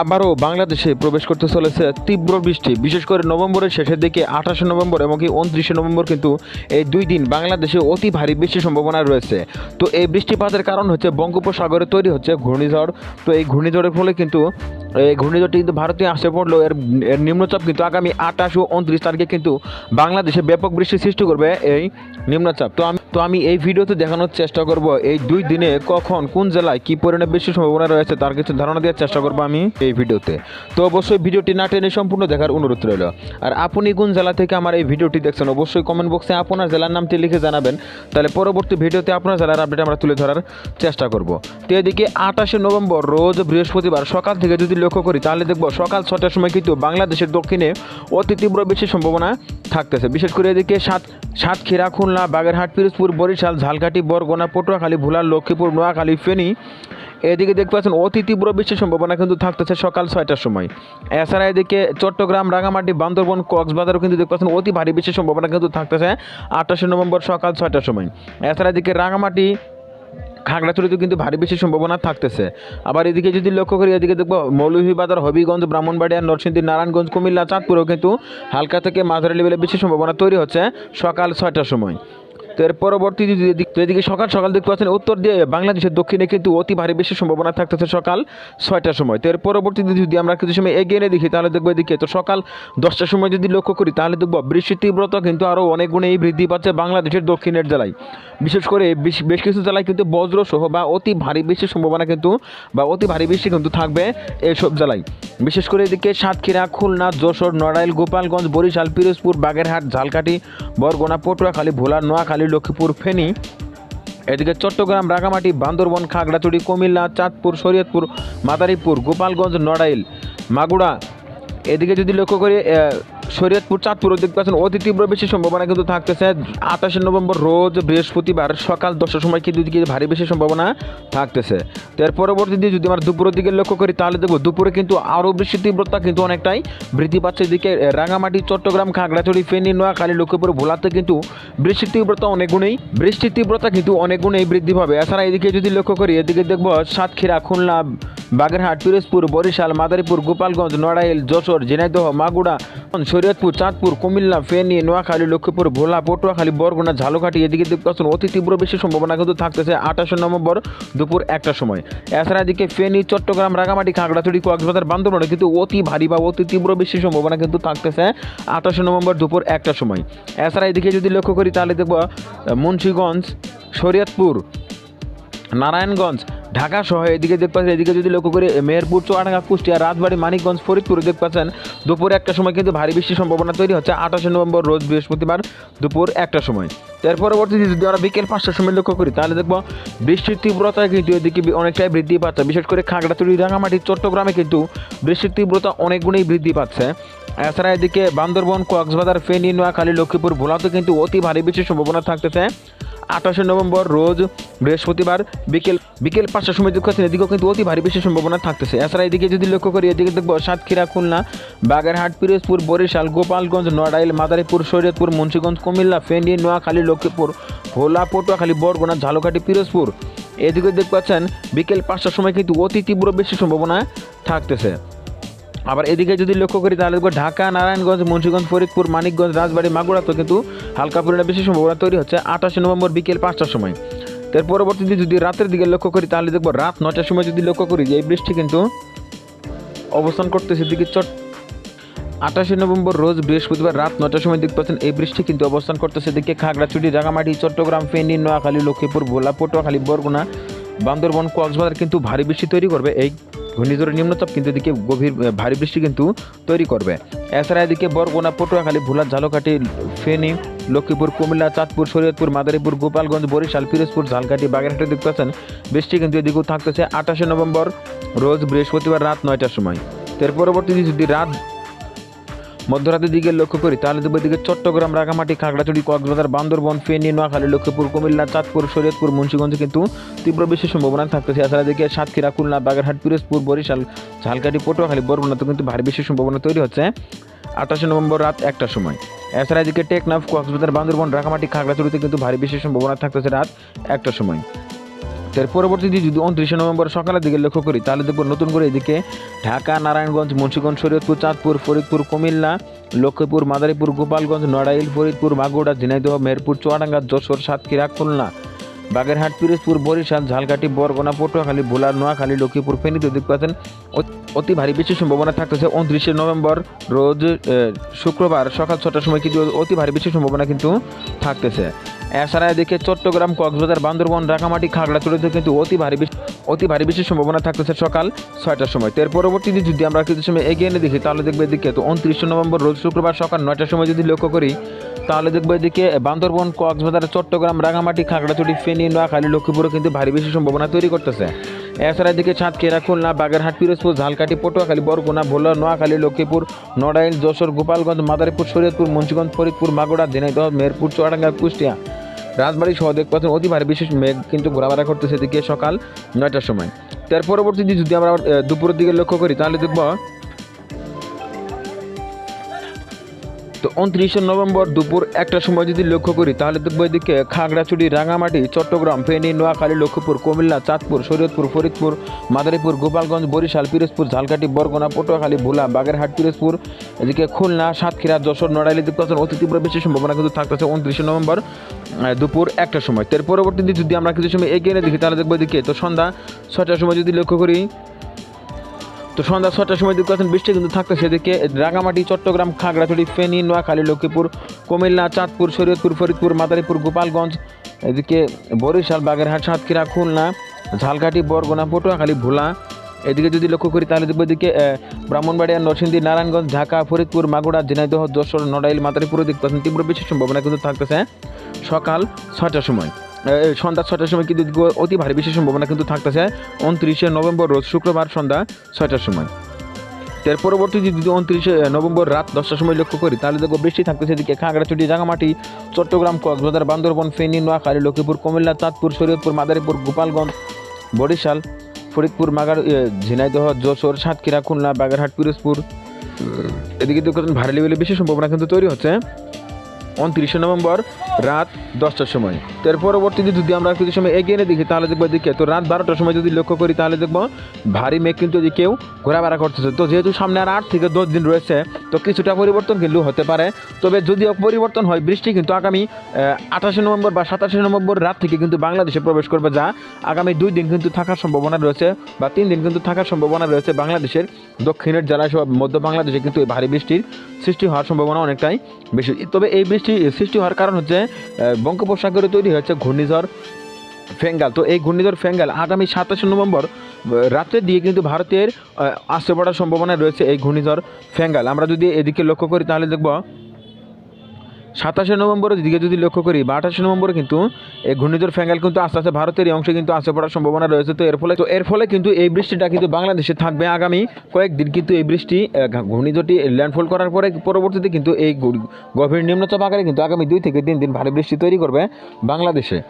আবারও বাংলাদেশে প্রবেশ করতে চলেছে তীব্র বৃষ্টি। বিশেষ করে নভেম্বরের শেষের দিকে আঠাশে নভেম্বর এবং কি উনত্রিশে নভেম্বর কিন্তু এই দুই দিন বাংলাদেশে অতি ভারী বৃষ্টির সম্ভাবনা রয়েছে। তো এই বৃষ্টিপাতের কারণ হচ্ছে বঙ্গোপসাগরে তৈরি হচ্ছে ঘূর্ণিঝড়। তো এই ঘূর্ণিঝড়ের ফলে কিন্তু, এই ঘূর্ণিঝড়টি কিন্তু ভারতে আসে পড়ল এর এর নিম্নচাপ কিন্তু আগামী আঠাশ ও উনত্রিশ তারিখে কিন্তু বাংলাদেশে ব্যাপক বৃষ্টির সৃষ্টি করবে এই নিম্নচাপ। তো আমি তো আমি এই ভিডিওতে দেখানোর চেষ্টা করব এই দুই দিনে কখন, কোন জেলায় কী পরিমাণে বৃষ্টির সম্ভাবনা রয়েছে তার কিছু ধারণা দেওয়ার চেষ্টা করব আমি। এই ভিডিওতে। তো অবশ্যই ভিডিওটি না টেনে সম্পূর্ণ দেখার অনুরোধ রইল। আর আপনি কোন জেলা থেকে আমার এই ভিডিওটি দেখছেন, অবশ্যই কমেন্ট বক্সে আপনার জেলার নামটি লিখে জানাবেন। তাহলে পরবর্তী ভিডিওতে আপনার জেলার আপডেট আমরা তুলে ধরার চেষ্টা করব। তো এদিকে আঠাশে নভেম্বর, রোজ বৃহস্পতিবার, সকাল থেকে যদি লক্ষ্য করি, তাহলে দেখব সকাল ছটার সময় কিন্তু বাংলাদেশের দক্ষিণে অতি তীব্র বেশি সম্ভাবনা থাকতেছে। বিশেষ করে এদিকে সাত সাতক্ষীরা, খুলনা, বাগেরহাট, পিরোজপুর, বরিশাল, ঝালকাঠি, বরগোনা, পটুয়াখালী, ভোলা, লক্ষ্মীপুর, নোয়াখালী, ফেনী এদিকে দেখতে পাচ্ছেন, অতি তীব্র বৃষ্টির সম্ভাবনা কিন্তু থাকতেছে সকাল ছয়টার সময়। এছাড়া এদিকে চট্টগ্রাম রাঙামাটি বান্দরবন, কক্সবাজারও কিন্তু দেখতে পাচ্ছেন, অতি ভারী বৃষ্টির সম্ভাবনা কিন্তু থাকতেছে আঠাশে নভেম্বর সকাল ছয়টার সময়। এছাড়া এদিকে রাঙামাটি খাগড়াছড়িতে কিন্তু ভারী বেশি সম্ভাবনা থাকতেছে। আবার এদিকে যদি লক্ষ্য করি, এদিকে দেখব মৌলভীবাজার, হবিগঞ্জ, ব্রাহ্মণবাড়িয়া, নরসিংদী, নারায়ণগঞ্জ, কুমিল্লা, চাঁদপুরেও কিন্তু হালকা থেকে মাঝারি লেভেলে বেশি সম্ভাবনা তৈরি হচ্ছে সকাল ছয়টার সময়। তো এর পরবর্তী যদি এদিকে সকাল সকাল দেখতে পাচ্ছেন উত্তর দিয়ে বাংলাদেশের দক্ষিণে কিন্তু অতি ভারী বেশি সম্ভাবনা থাকতেছে সকাল ছয়টার সময়। তো এর পরবর্তীতে যদি আমরা কিছু সময় এগিয়ে নিয়ে দেখি, তাহলে দেখব এদিকে তো সকাল দশটার সময় যদি লক্ষ্য করি, তাহলে দেখব বৃষ্টির তীব্রতা কিন্তু আরও অনেক গুণেই বৃদ্ধি পাচ্ছে বাংলাদেশের দক্ষিণের জেলায়। বিশেষ করে বেশ কিছু জেলায় কিন্তু বজ্র সহ বা অতি ভারী বৃষ্টির সম্ভাবনা কিন্তু বা অতি ভারী বৃষ্টি কিন্তু থাকবে এইসব জেলায়। বিশেষ করে এদিকে সাতক্ষীরা, খুলনা, যশোর, নড়াইল, গোপালগঞ্জ, বরিশাল, পিরোজপুর, বাগেরহাট, ঝালকাঠি, বরগুনা, পটুয়াখালী, ভোলা, নোয়াখালী লক্ষ্মীপুর ফেনী। এদিকে চট্টগ্রাম, রাঙামাটি, বান্দরবন, খাগড়াছড়ি, কুমিল্লা, চাঁদপুর, শরীয়তপুর, মাদারীপুর, গোপালগঞ্জ, নড়াইল মাগুড়া এদিকে যদি লক্ষ্য করি শরীয়তপুর চাঁদপুর দেখতে পাচ্ছেন অতি তীব্র বেশি সম্ভাবনা কিন্তু থাকতেছে। আঠাশে নভেম্বর রোজ বৃহস্পতিবার সকাল দশটার সময় কিন্তু ভারী বেশি সম্ভাবনা থাকতেছে। তো এর পরবর্তী দিয়ে যদি আমরা দুপুরের দিকে লক্ষ্য করি, তাহলে দেখব দুপুরে কিন্তু আরও বৃষ্টির তীব্রতা কিন্তু অনেকটাই বৃদ্ধি পাচ্ছে। এদিকে রাঙামাটি, চট্টগ্রাম, খাগড়াছড়ি, ফেনী, নোয়াখালী, লক্ষ্মীপুর, ভোলাতে কিন্তু বৃষ্টির তীব্রতা অনেক গুণেই, বৃষ্টির তীব্রতা কিন্তু অনেক গুণেই বৃদ্ধি পাবে। এছাড়া এদিকে যদি লক্ষ্য করি, এদিকে দেখব সাতক্ষীরা, খুলনা বাগেরহাট, পিরোজপুর, বরিশাল, মাদারীপুর, গোপালগঞ্জ, নড়াইল, যশোর, ঝিনাইদহ মাগুড়া শরীয়তপুর, চাঁদপুর, কুমিল্লা, ফেনী, নোয়াখালী, লক্ষ্মীপুর, ভোলা, পটুয়াখালী, বরগুনা, ঝালকাঠি, এদিকে দেখতে অতি তীব্র বেশি সম্ভাবনা কিন্তু থাকতেছে আঠাশে নভেম্বর দুপুর একটার সময়। এছাড়া এদিকে ফেনী, চট্টগ্রাম, রাঙামাটি, খাগড়াছড়ি, কক্সবাজার, বান্দরবনে কিন্তু অতি ভারী বা অতি তীব্র বেশি সম্ভাবনা কিন্তু থাকতেছে আঠাশে নভেম্বর দুপুর একটার সময়। এছাড়া এদিকে যদি লক্ষ্য করি তাহলে দেখব, মুন্সীগঞ্জ, শরীয়তপুর, নারায়ণগঞ্জ ঢাকা সহ এদিকে দেখতে পাচ্ছেন, এদিকে যদি লক্ষ্য করি মেহেরপুর, চুয়াডাঙ্গা, কুষ্টিয়া, রাজবাড়ী, মানিকগঞ্জ, ফরিদপুর দেখতে পাচ্ছেন, দুপুর একটা সময় কিন্তু ভারী বৃষ্টির সম্ভাবনা তৈরি হচ্ছে। আঠাশে নভেম্বর রোজ বৃহস্পতিবার দুপুর একটার সময়। এর পরবর্তীতে যদি আমরা বিকেল পাঁচটার সময় লক্ষ্য করি, তাহলে দেখব বৃষ্টির তীব্রতা কিন্তু এদিকে অনেকটাই বৃদ্ধি পাচ্ছে। বিশেষ করে খাগড়াছড়ি রাঙামাটি চট্টগ্রামে কিন্তু বৃষ্টির তীব্রতা অনেক গুণেই বৃদ্ধি পাচ্ছে। এছাড়া এদিকে বান্দরবন, কক্সবাজার, ফেনী, নোয়াখালী, লক্ষ্মীপুর, ভোলাতে কিন্তু অতি ভারী বৃষ্টির সম্ভাবনা থাকতেছে। আঠাশে নভেম্বর রোজ বৃহস্পতিবার বিকেল বিকেল পাঁচটার সময় দেখতে পাচ্ছেন এদিকেও কিন্তু অতি ভারী বৃষ্টির সম্ভাবনা থাকতেছে। এছাড়া এদিকে যদি লক্ষ্য করি, এদিকে দেখব সাতক্ষীরা, খুলনা, বাগেরহাট, পিরোজপুর, বরিশাল, গোপালগঞ্জ, নড়াইল, মাদারীপুর, শরীয়তপুর, মুন্সিগঞ্জ, কুমিল্লা, ফেনী, নোয়াখালী, লক্ষ্মীপুর, ভোলা, পটুয়াখালী, বরগুনা, ঝালকাঠি, পিরোজপুর। এদিকে দেখতে পাচ্ছেন বিকেল পাঁচটার সময় কিন্তু অতি তীব্র বৃষ্টির সম্ভাবনা থাকতেছে। আবার এদিকে যদি লক্ষ্য করি তাহলে দেখব ঢাকা, নারায়ণগঞ্জ, মুন্সিগঞ্জ, ফরিদপুর, মানিকগঞ্জ, রাজবাড়ী মাগুড়াতে কিন্তু হালকা পরিমাণে বেশি সম্ভাবনা তৈরি হচ্ছে আঠাশে নভেম্বর বিকেল পাঁচটার সময়। তার পরবর্তীতে যদি রাতের দিকে লক্ষ্য করি তাহলে দেখব রাত নটার সময় যদি লক্ষ্য করি যে এই বৃষ্টি কিন্তু অবস্থান করতেছে দিকে চট আঠাশে নভেম্বর রোজ বৃহস্পতিবার রাত নটার সময় দেখতে পাচ্ছেন এই বৃষ্টি কিন্তু অবস্থান করতেছে দিকে খাগড়াছড়ি, রাঙামাটি, চট্টগ্রাম, ফেনী, নোয়াখালী, লক্ষ্মীপুর ভোলা পটুয়াখালী বরগুনা বান্দরবন, কক্সবাজার কিন্তু ভারী বৃষ্টি তৈরি করবে। এই ঘূর্ণিঝড়ের নিম্নচাপ কিন্তু এদিকে গভীর ভারী বৃষ্টি কিন্তু তৈরি করবে। এছাড়া এদিকে বরগুনা, পটুয়াখালী, ভোলা, ঝালকাঠি, ফেনী, লক্ষ্মীপুর, কুমিল্লা, চাঁদপুর, শরীয়তপুর, মাদারীপুর, গোপালগঞ্জ, বরিশাল, পিরোজপুর, ঝালকাঠি, বাগেরহাটে দেখতে পাচ্ছেন, বৃষ্টি কিন্তু এদিকেও থাকতেছে আঠাশে নভেম্বর, রোজ বৃহস্পতিবার রাত নয়টার সময়। এর পরবর্তীতে যদি রাত মধ্যরাতের দিকে লক্ষ্য করি তাহলে দেখব এদিকে চট্টগ্রাম, রাঙামাটি, খাগড়াছড়ি, কক্সবাজার, বান্দরবন, ফেনী, নোয়াখালী, লক্ষ্মীপুর, কুমিল্লা, চাঁদপুর, শরীয়তপুর, মুন্সিগঞ্জে কিন্তু তীব্র বেশি সম্ভাবনা থাকতেছে। এছাড়া দিকে সাতক্ষীরা, খুলনা, বাগেরহাট, পিরোজপুর, বরিশাল, ঝালকাঠি, পটুয়াখালী বরগুনাতে কিন্তু ভারী বেশি সম্ভাবনা তৈরি হচ্ছে আঠাশে নভেম্বর রাত একটার সময়। এছাড়া এদিকে টেকনাফ, কক্সবাজার, বান্দরবন, রাঙামাটি, খাগড়াছড়িতে কিন্তু ভারী বেশি সম্ভাবনা থাকতেছে রাত একটার সময়। এর পরবর্তীতে যদি উনত্রিশে নভেম্বর সকালের দিকে লক্ষ্য করি, তাহলে দেখব নতুন করে এদিকে ঢাকা, নারায়ণগঞ্জ, মুন্সীগঞ্জ, শরীয়তপুর, চাঁদপুর, ফরিদপুর, কুমিল্লা, লক্ষ্মীপুর, মাদারীপুর, গোপালগঞ্জ, নড়াইল, ফরিদপুর মাগুড়া ঝিনাইদহ, মেহেরপুর, চুয়াডাঙ্গা, যশোর, সাতক্ষীরা, খুলনা। বাগেরহাট, পিরোজপুর, বরিশাল, ঝালকাঠি, বরগুনা, পটুয়াখালী, ভোলা, নোয়াখালী, লক্ষ্মীপুর ফেনীতে দেখতে পাচ্ছেন অতি ভারী বৃষ্টির সম্ভাবনা থাকতেছে। উনত্রিশে নভেম্বর রোজ শুক্রবার সকাল ছটার সময় কিন্তু অতি ভারী বৃষ্টির সম্ভাবনা কিন্তু থাকতেছে। এছাড়া এদিকে চট্টগ্রাম, কক্সবাজার, বান্দরবন রাঙামাটি খাগড়াছড়িতে কিন্তু অতি ভারী অতি ভারী বৃষ্টির সম্ভাবনা থাকতেছে সকাল ছয়টার সময়। এর পরবর্তীতে যদি আমরা কিছু সময় এগিয়ে এনে দেখি, তাহলে দেখবে এদিকে তো উনত্রিশে নভেম্বর রোজ শুক্রবার সকাল নয়টার সময় যদি লক্ষ্য করি তাহলে দেখব এদিকে, বান্দরবন, কক্সবাজার, চট্টগ্রাম, রাঙামাটি, খাগড়াছড়ি, ফেনী, নোয়াখালী, লক্ষ্মীপুরে কিন্তু ভারী বৃষ্টির সম্ভাবনা তৈরি করতেছে। এছাড়া এদিকে সাতক্ষীরা খুলনা, বাগেরহাট, পিরোজপুর, ঝালকাঠি, পটুয়াখালী, বরগুনা, ভোলা, নোয়াখালী, লক্ষ্মীপুর, নড়াইল, যশোর, গোপালগঞ্জ, মাদারীপুর, শরীয়তপুর, মুন্সিগঞ্জ, ফরিদপুর মাগুড়া ঝিনাইদহ মেহেরপুর, চুয়াডাঙ্গা, কুষ্টিয়া, রাজবাড়ী সহ পাচ্ছেন অতি ভারী বিশেষ মেঘ কিন্তু ঘোরাফেরা করতেছে এদিকে সকাল নয়টার সময়। তার পরবর্তীতে যদি আমরা দুপুরের দিকে লক্ষ্য করি, তাহলে দেখব তো উনত্রিশে নভেম্বর দুপুর একটার সময় যদি লক্ষ্য করি, তাহলে দেখব এদিকে খাগড়াছড়ি, রাঙামাটি, চট্টগ্রাম, ফেনী, নোয়াখালী, লক্ষ্মীপুর, কুমিল্লা, চাঁদপুর, শরীয়তপুর, ফরিদপুর, মাদারীপুর, গোপালগঞ্জ, বরিশাল, পিরোজপুর, ঝালকাঠি, বরগুনা, পটুয়াখালী, ভোলা, বাগেরহাট, পিরোজপুর, এদিকে খুলনা, সাতক্ষীরা, যশোর, নড়াইলি দেখতে পাচ্ছেন অতি তীব্র বেশি সম্ভাবনা কিন্তু থাকতেছে উনত্রিশে নভেম্বর দুপুর একটার সময়। তো এর পরবর্তীতে যদি আমরা কিছু সময় এগিয়ে দেখি, তাহলে দেখব এদিকে, তো সন্ধ্যা ছটার সময় যদি লক্ষ্য করি তো সন্ধ্যা ছটার সময় দেখতে পাচ্ছেন বৃষ্টি কিন্তু থাকতে সেদিকে। রাঙামাটি, চট্টগ্রাম, খাগড়াছড়ি, ফেনী, নোয়াখালী, লক্ষ্মীপুর, কুমিল্লা, চাঁদপুর, শরীয়তপুর, ফরিদপুর, মাদারীপুর, গোপালগঞ্জ, এদিকে বরিশাল, বাগেরহাট, সাতক্ষীরা, খুলনা, ঝালকাঠি, বরগুনা, পটুয়াখালী, ভোলা। এদিকে যদি লক্ষ্য করি তাহলে দেখব এদিকে ব্রাহ্মণবাড়িয়া, নরসিংদী, নারায়ণগঞ্জ, ঢাকা, ফরিদপুর মাগুড়া ঝিনাইদহ, যশোর, নড়াইল, মাদারীপুরে পাচ্ছেন তীব্র বৃষ্টির সম্ভাবনা কিন্তু থাকতেছে সকাল ছটার সময়। সন্ধ্যা ছটার সময় কিন্তু অতি ভারী বৃষ্টির সম্ভাবনা কিন্তু থাকতেছে। উনত্রিশে নভেম্বর রোজ শুক্রবার সন্ধ্যা ছয়টার সময়। এর পরবর্তী যদি উনত্রিশে নভেম্বর রাত দশটার সময় লক্ষ্য করি, তাহলে দেখব বৃষ্টি থাকতেছে এদিকে খাগড়াছড়ি রাঙামাটি চট্টগ্রাম, কক্সবাজার, বান্দরবন, ফেনী, নোয়াখালী, লক্ষ্মীপুর, কুমিল্লা, চাঁদপুর, শরীয়তপুর, মাদারীপুর, গোপালগঞ্জ, বরিশাল, ফরিদপুর, মাগার ঝিনাইদহ, যশোর, সাতক্ষীরা, খুলনা, বাগেরহাট, পিরোজপুর। এদিকে দেখুন ভারী লেভেলে বেশি সম্ভাবনা কিন্তু তৈরি হচ্ছে। উনত্রিশে নভেম্বর রাত দশটার সময়। তো এর পরবর্তীতে যদি আমরা কিছু সময় এগিয়ে এনে দেখি, তাহলে দেখব এদিকে, তো রাত বারোটার সময় যদি লক্ষ্য করি, তাহলে দেখব ভারী মেঘ কিন্তু এদিকেও ঘোরাফেরা করতেছে। তো যেহেতু সামনে আর আট থেকে দশ দিন রয়েছে, তো কিছুটা পরিবর্তন কিন্তু হতে পারে। তবে যদিও পরিবর্তন হয়, বৃষ্টি কিন্তু আগামী আঠাশে নভেম্বর বা সাতাশে নভেম্বর রাত থেকে কিন্তু বাংলাদেশে প্রবেশ করবে, যা আগামী দুই দিন কিন্তু থাকার সম্ভাবনা রয়েছে বা তিন দিন কিন্তু থাকার সম্ভাবনা রয়েছে বাংলাদেশের দক্ষিণের জেলা সহ মধ্য বাংলাদেশে কিন্তু এই ভারী বৃষ্টির সৃষ্টি হওয়ার সম্ভাবনা অনেকটাই বেশি। তবে এই বৃষ্টি সৃষ্টি সৃষ্টি হওয়ার কারণ হচ্ছে বঙ্গোপসাগরে তৈরি হয়েছে ঘূর্ণিঝড় ফেঙ্গাল। তো এই ঘূর্ণিঝড় ফেঙ্গাল আগামী সাতাশে নভেম্বর রাতের রাতে দিয়ে কিন্তু ভারতের আসতে পড়ার সম্ভাবনা রয়েছে এই ঘূর্ণিঝড় ফেঙ্গাল। আমরা যদি এদিকে লক্ষ্য করি তাহলে দেখব সাতাশে নভেম্বরের দিকে যদি লক্ষ্য করি, বা আঠাশে নভেম্বরে কিন্তু এই ঘূর্ণিঝড় ফেঙ্গাল কিন্তু আস্তে আস্তে ভারতের এই অংশে কিন্তু আসতে পড়ার সম্ভাবনা রয়েছে। তো এর ফলে, তো এর ফলে কিন্তু এই বৃষ্টিটা কিন্তু বাংলাদেশে থাকবে আগামী কয়েকদিন কিন্তু এই বৃষ্টি ঘূর্ণিঝড়টি ল্যান্ডফল করার পরে পরবর্তীতে কিন্তু এই গভীর নিম্নচাপ আকারে কিন্তু আগামী দুই থেকে তিন দিন ভারী বৃষ্টি তৈরি করবে বাংলাদেশে।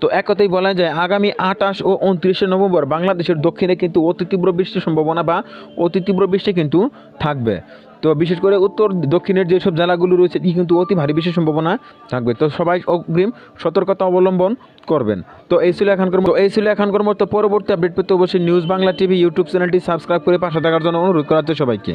তো এক কথাই বলা যায়, আগামী আঠাশ ও উনত্রিশে নভেম্বর বাংলাদেশের দক্ষিণে কিন্তু অতি তীব্র বৃষ্টির সম্ভাবনা বা অতি তীব্র বৃষ্টি কিন্তু থাকবে। তো বিশেষ করে উত্তর, দক্ষিণের যেসব জেলাগুলো রয়েছে কিন্তু অতি ভারী বিশেষ সম্ভাবনা থাকবে। তো সবাই অগ্রিম সতর্কতা অবলম্বন করবেন। তো এই ছিল এখন কর্ম এই ছিল এখনকার মতো। পরবর্তী আপডেট পেতে অবশ্যই নিউজ বাংলা টিভি ইউটিউব চ্যানেলটি সাবস্ক্রাইব করে পাশে থাকার জন্য অনুরোধ করা হচ্ছে সবাইকে।